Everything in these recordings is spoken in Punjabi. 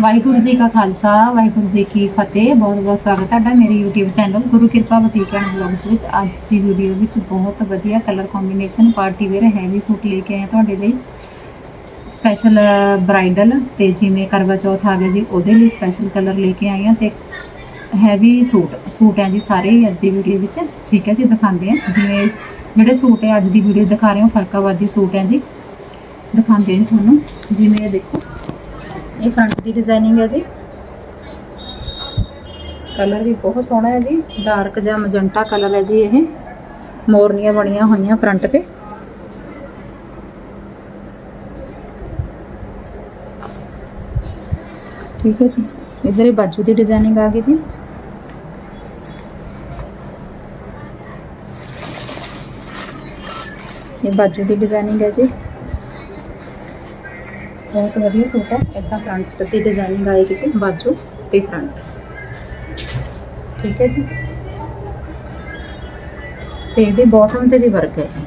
ਵਾਹਿਗੁਰੂ ਜੀ ਕਾ ਖਾਲਸਾ, ਵਾਹਿਗੁਰੂ ਜੀ ਕੀ ਫਤਿਹ। ਬਹੁਤ ਬਹੁਤ ਸਵਾਗਤ ਤੁਹਾਡਾ ਮੇਰੇ YouTube ਚੈਨਲ ਗੁਰੂ ਕਿਰਪਾ ਬੁਟੀਕ ਐਂਡ ਵਿੱਚ। ਅੱਜ ਦੀ ਵੀਡੀਓ ਵਿੱਚ ਬਹੁਤ ਵਧੀਆ colour combination party wear heavy suit ਲੈ ਕੇ ਆਏ ਹਾਂ ਤੁਹਾਡੇ ਲਈ। ਸਪੈਸ਼ਲ ਬ੍ਰਾਈਡਲ ਤੇ ਜਿਵੇਂ ਕਰਵਾ ਚੌਥ ਆ ਗਿਆ ਜੀ, ਉਹਦੇ ਲਈ ਸਪੈਸ਼ਲ ਕਲਰ ਲੈ ਕੇ ਆਏ ਹਾਂ ਤੇ ਹੈਵੀ ਸੂਟ ਸੂਟ ਹੈ ਜੀ ਸਾਰੇ ਹੀ ਅੱਜ ਦੀ ਵੀਡੀਓ ਵਿੱਚ। ਠੀਕ ਹੈ ਜੀ, ਦਿਖਾਉਂਦੇ ਹਾਂ। ਜਿਵੇਂ ਜਿਹੜੇ ਸੂਟ ਹੈ, ਅੱਜ ਦੀ ਵੀਡੀਓ ਦਿਖਾ ਰਹੇ ਹਾਂ, ਫਰਕਾਬਾਦੀ ਸੂਟ ਹੈ ਜੀ। ਦਿਖਾਉਂਦੇ ਹਾਂ ਤੁਹਾਨੂੰ। ਜਿਵੇਂ ਇਹ ਦੇਖੋ। ਇਹ ਫਰੰਟ ਦੀ ਡਿਜ਼ਾਈਨਿੰਗ ਹੈ ਜੀ। ਕਲਰ ਵੀ ਬਹੁਤ ਸੋਹਣਾ ਹੈ ਜੀ। ਡਾਰਕ ਜਾਂ ਮਜੰਟਾ ਕਲਰ ਹੈ ਜੀ ਇਹ। ਮੋਰਨੀਆਂ ਬਣੀਆਂ ਹੋਈਆਂ ਫਰੰਟ ਤੇ। ਠੀਕ ਹੈ ਜੀ। ਇਧਰ ਇਹ ਬਾਜੂ ਦੀ ਡਿਜ਼ਾਈਨਿੰਗ ਆ ਗਈ ਜੀ। ਇਹ ਬਾਜੂ ਦੀ ਡਿਜ਼ਾਈਨਿੰਗ ਹੈ ਜੀ। ਬਹੁਤ ਵਧੀਆ ਸੂਟ ਹੈ ਇਦਾਂ ਫਰੰਟ ਤੇ ਡਿਜ਼ਾਈਨਿੰਗ ਆਏਗੀ ਜੀ ਬਾਜੂ ਤੇ ਫਰੰਟ ਠੀਕ ਹੈ ਜੀ ਤੇ ਇਹਦੇ ਬਾਟਮ ਤੇ ਵੀ ਵਰਕ ਹੈ ਜੀ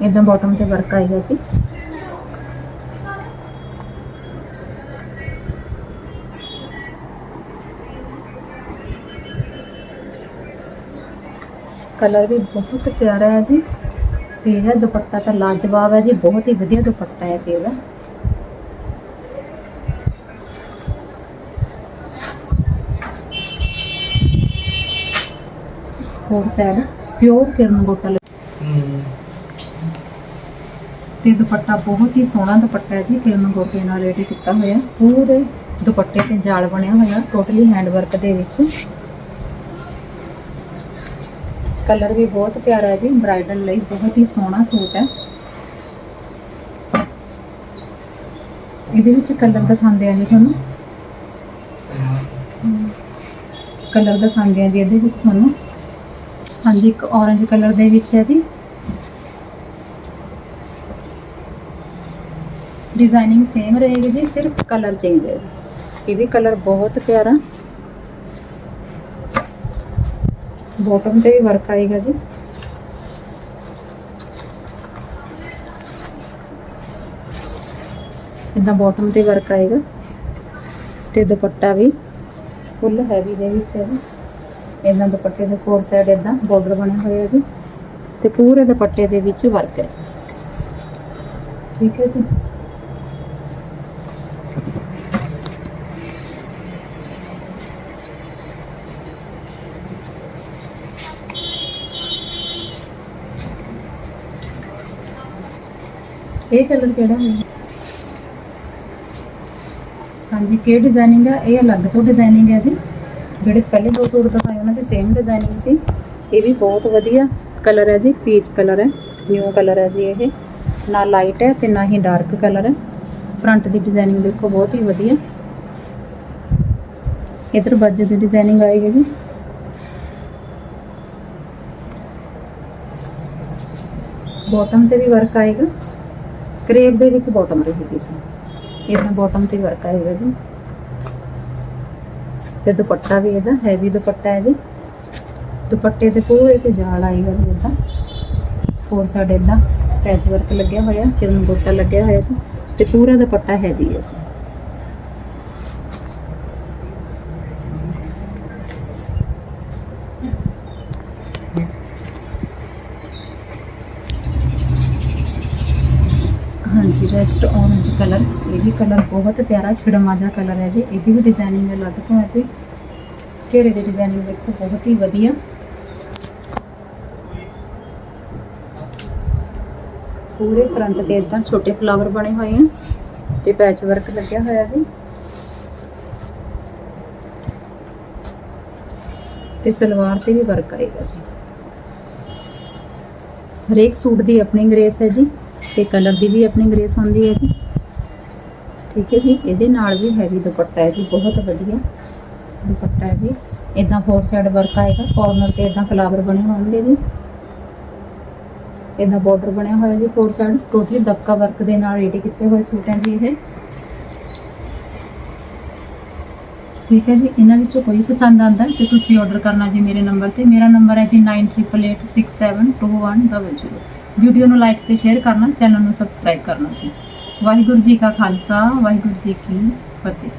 ਇਦਾਂ ਬਾਟਮ ਤੇ ਵਰਕ ਆਏਗਾ ਜੀ ਕਲਰ ਵੀ ਬਹੁਤ ਪਿਆਰਾ ਹੈ ਜੀ ਤੇ ਇਹਦਾ ਦੁਪੱਟਾ ਤਾਂ ਲਾਜਵਾਬ ਹੈ ਜੀ, ਬਹੁਤ ਹੀ ਵਧੀਆ ਦੁਪੱਟਾ ਹੈ ਜੀ ਇਹਦਾ। ਹੋਰ ਸਾਈਡ ਪਿਓਰ ਕਿਰਨ ਬੋਟਲ। ਤੇ ਦੁਪੱਟਾ ਬਹੁਤ ਹੀ ਸੋਹਣਾ ਦੁਪੱਟਾ ਹੈ ਜੀ, ਕਿਰਨ ਗੋਟੇ ਨਾਲ ਰੇਡੀ ਕੀਤਾ ਹੋਇਆ। ਪੂਰੇ ਦੁਪੱਟੇ ਤੇ ਜਾਲ ਬਣਿਆ ਹੋਇਆ ਟੋਟਲੀ ਹੈਂਡ ਵਰਕ ਦੇ ਵਿੱਚ। ਕਲਰ ਵੀ ਬਹੁਤ ਪਿਆਰਾ ਹੈ ਜੀ ਬ੍ਰਾਈਡਲ ਲਈ ਬਹੁਤ ਹੀ ਸੋਹਣਾ ਸੂਟ ਹੈ ਇਹਦੇ ਵਿੱਚ ਕਲਰ ਦਿਖਾਉਂਦੇ ਆ ਜੀ ਤੁਹਾਨੂੰ। ਕਲਰ ਦਿਖਾਉਂਦੇ ਆ ਜੀ ਇਹਦੇ ਵਿੱਚ ਤੁਹਾਨੂੰ। ਹਾਂਜੀ, ਇੱਕ orange ਕਲਰ ਦੇ ਵਿੱਚ ਹੈ ਜੀ। ਡਿਜ਼ਾਈਨਿੰਗ ਸੇਮ ਰਹੇਗੀ ਜੀ, ਸਿਰਫ ਕਲਰ ਚੇਂਜ ਹੈ ਜੀ। ਇਹ ਵੀ ਕਲਰ ਬਹੁਤ ਪਿਆਰਾ ਬਾਟਮ ਤੇ ਵੀ ਵਰਕ ਆਏਗਾ ਜੀ। ਇਦਾਂ ਬਾਟਮ ਤੇ ਵਰਕ ਆਏਗਾ। ਤੇ ਦੁਪੱਟਾ ਵੀ ਫੁੱਲ ਹੈਵੀ ਦੇ ਵਿੱਚ ਹੈ ਜੀ। ਇਦਾਂ ਦੁਪੱਟੇ ਦੇ ਫੋਰ ਸਾਈਡ ਇਦਾਂ ਬਾਰਡਰ ਬਣੇ ਹੋਏ ਆ ਜੀ। ਤੇ ਪੂਰੇ ਦੁਪੱਟੇ ਦੇ ਵਿੱਚ ਵਰਕ ਹੈ ਜੀ। ਠੀਕ ਹੈ ਜੀ। ਇਹ ਕਲਰ ਕਿਹੜਾ ਹੈ? ਹਾਂਜੀ ਕੀ ਡਿਜ਼ਾਈਨਿੰਗ ਹੈ ਇਹ ਅਲੱਗ ਤੋਂ ਡਿਜ਼ਾਈਨਿੰਗ ਹੈ ਜੀ। ਜਿਹੜੇ ਪਹਿਲੇ ਦੋ ਸੂਟ ਦਿਖਾਏ, ਉਹਨਾਂ ਦੀ ਸੇਮ ਡਿਜ਼ਾਈਨਿੰਗ ਸੀ। ਇਹ ਵੀ ਬਹੁਤ ਵਧੀਆ ਕਲਰ ਹੈ ਜੀ ਪੀਚ ਕਲਰ ਹੈ ਨਿਊ ਕਲਰ ਹੈ ਜੀ ਇਹ। ਨਾ ਲਾਈਟ ਹੈ ਤੇ ਨਾ ਹੀ ਡਾਰਕ ਕਲਰ ਹੈ ਫਰੰਟ ਦੀ ਡਿਜ਼ਾਈਨਿੰਗ ਦੇਖੋ, ਬਹੁਤ ਹੀ ਵਧੀਆ। ਇਧਰ ਬਾਜੂ ਦੀ ਡਿਜ਼ਾਈਨਿੰਗ ਆਏਗੀ ਜੀ ਬਾਟਮ ਤੇ ਵੀ ਵਰਕ ਆਏਗਾ। ਕਰੇਬ ਦੇ ਵਿੱਚ ਬਾਟਮ ਰਹੇਗੀ ਜੀ ਇਹਦਾ ਬਾਟਮ ਤੇ ਵਰਕ ਆਏਗਾ ਜੀ। ਤੇ ਦੁਪੱਟਾ ਵੀ ਇਹਦਾ ਹੈਵੀ ਦੁਪੱਟਾ ਹੈ ਜੀ। ਦੁਪੱਟੇ ਤੇ ਪੂਰੇ ਤੇ ਜਾਲ ਆਏਗਾ ਜੀ ਇਹਦਾ। ਫੋਰ ਸਾਈਡ ਇਹਦਾ ਪੈਚ ਵਰਕ ਲੱਗਿਆ ਹੋਇਆ, ਕਿਰਨ ਬੋਟਾ ਲੱਗਿਆ ਹੋਇਆ ਜੀ। ਤੇ ਪੂਰਾ ਦੁਪੱਟਾ ਹੈਵੀ ਹੈ ਜੀ। ਹਾਂਜੀ ਰੈਸਟ orange ਕਲਰ ਇਹ ਵੀ ਕਲਰ ਬਹੁਤ ਪਿਆਰਾ ਖਿੜਮਾ ਜਿਹਾ ਕਲਰ ਹੈ ਜੀ। ਇਹਦੀ ਵੀ ਡਿਜ਼ਾਈਨਿੰਗ ਅਲੱਗ ਤੋਂ ਹੈ ਜੀ। ਘੇਰੇ ਦੀ ਡਿਜ਼ਾਈਨਿੰਗ ਦੇਖੋ, ਬਹੁਤ ਹੀ ਵਧੀਆ। ਪੂਰੇ ਫਰੰਟ ਤੇ ਇਦਾਂ ਛੋਟੇ ਫਲਾਵਰ ਬਣੇ ਹੋਏ ਆ ਤੇ ਪੈਚ ਵਰਕ ਲੱਗਿਆ ਹੋਇਆ ਜੀ। ਤੇ ਸਲਵਾਰ ਤੇ ਵੀ ਵਰਕ ਆਏਗਾ ਜੀ। ਹਰੇਕ ਸੂਟ ਦੀ ਆਪਣੀ ਗ੍ਰੇਸ ਹੈ ਜੀ। ਤੇ ਕਲਰ ਦੀ ਵੀ ਆਪਣੀ ਗ੍ਰੇਸ ਹੁੰਦੀ ਹੈ ਜੀ। ਠੀਕ ਹੈ ਜੀ, ਇਹਦੇ ਨਾਲ ਵੀ ਹੈਵੀ ਦੁਪੱਟਾ ਹੈ ਜੀ, ਬਹੁਤ ਵਧੀਆ ਦੁਪੱਟਾ ਹੈ ਜੀ। ਇਦਾਂ ਫੋਰ ਸਾਈਡ ਵਰਕ ਆਏਗਾ ਕਾਰਨਰ ਤੇ ਇਦਾਂ ਫਲਾਵਰ ਬਣੇ ਹੋਣਗੇ ਜੀ। ਇਦਾਂ ਬਾਰਡਰ ਬਣਿਆ ਹੋਇਆ ਜੀ ਫੋਰ ਸਾਈਡ ਟੋਟਲੀ ਦਬਕਾ ਵਰਕ ਦੇ ਨਾਲ ਰੈਡੀ ਕੀਤੇ ਹੋਏ ਸੂਟ ਹੈ ਜੀ ਇਹ। ਠੀਕ ਹੈ ਜੀ, ਇਹਨਾਂ ਵਿੱਚੋਂ ਕੋਈ ਪਸੰਦ ਆਂਦਾ ਤੇ ਤੁਸੀਂ ਆਰਡਰ ਕਰਨਾ ਜੀ ਮੇਰੇ ਨੰਬਰ ਤੇ। ਮੇਰਾ ਨੰਬਰ ਹੈ ਜੀ 9888672100 ਵੀਡੀਓ ਨੂੰ ਲਾਈਕ ਤੇ ਸ਼ੇਅਰ ਕਰਨਾ ਚੈਨਲ ਨੂੰ ਸਬਸਕ੍ਰਾਈਬ ਕਰਨਾ ਜੀ। ਵਾਹਿਗੁਰੂ ਜੀ ਕਾ ਖਾਲਸਾ, ਵਾਹਿਗੁਰੂ ਜੀ ਕੀ ਫਤਿਹ।